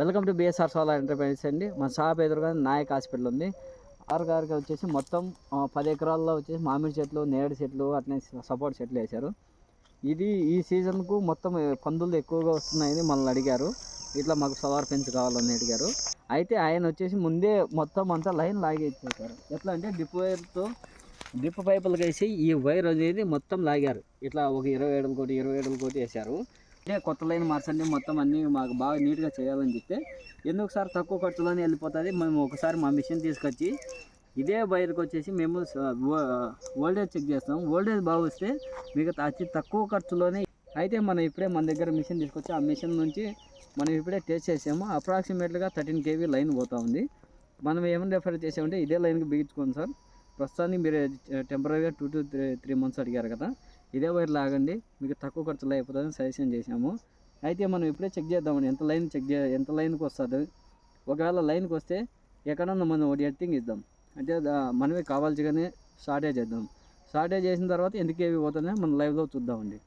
Welcome to BSR solar enterprises అండి. మన shop ఎదురుగా నాయక్ హాస్పిటల్ ఉంది. ఆరు గారికి వచ్చేసి మొత్తం పది ఎకరాల్లో వచ్చేసి మామిడి చెట్లు నేరేడు చెట్లు అట్లనే సపోర్ట్ చెట్లు వేశారు. ఇది ఈ సీజన్కు మొత్తం పందులు ఎక్కువగా వస్తున్నాయని మనల్ని అడిగారు. ఇట్లా మాకు సోలార్ పెన్స్ కావాలని అడిగారు. అయితే ఆయన వచ్చేసి ముందే మొత్తం అంతా లైన్ లాగి ఇచ్చేసారు ఎట్లా అంటే డిప్ వైర్తో డిప్ పైపులు వేసి ఈ వైర్ అనేది మొత్తం లాగారు. ఇట్లా ఒక ఇరవై ఏడు కోటి ఇరవై ఏడు కోటి వేశారు. అంటే కొత్త లైన్ మార్చండి మొత్తం అన్నీ మాకు బాగా నీట్గా చేయాలని చెప్తే ఎందుకు సార్? తక్కువ ఖర్చులోనే వెళ్ళిపోతుంది. మేము ఒకసారి మా మిషన్ తీసుకొచ్చి ఇదే బయటకు వచ్చేసి మేము ఓల్డేజ్ చెక్ చేస్తాం. ఓల్డేజ్ బాగా వస్తే మిగతా అతి తక్కువ ఖర్చులోనే అయితే మనం ఇప్పుడే మన దగ్గర మిషన్ తీసుకొచ్చి ఆ మిషన్ నుంచి మనం ఇప్పుడే టెస్ట్ చేసాము. అప్రాక్సిమేట్గా థర్టీన్ కేవీ లైన్ పోతా ఉంది. మనం ఏమైనా రిఫర్ చేసామంటే ఇదే లైన్కి బిగించుకోండి సార్. ప్రస్తుతానికి మీరు టెంపరీగా two two three three months అడిగారు కదా. ఇదే వైర్ లాగండి మీకు తక్కువ ఖర్చులో అయిపోతుందని సజెషన్ చేశాము. అయితే మనం ఇప్పుడే చెక్ చేద్దామండి ఎంత లైన్ చెక్ చే ఎంత లైన్కి వస్తుంది? ఒకవేళ లైన్కి వస్తే ఎక్కడన్నా మనం ఒకటి ఎర్తింగ్ ఇద్దాం. అంటే మనమే కావాల్సిగానే షార్టేజ్ చేద్దాం. షార్టేజ్ చేసిన తర్వాత ఎందుకు ఏవి పోతున్నాయో మనం లైవ్లో చూద్దామండి.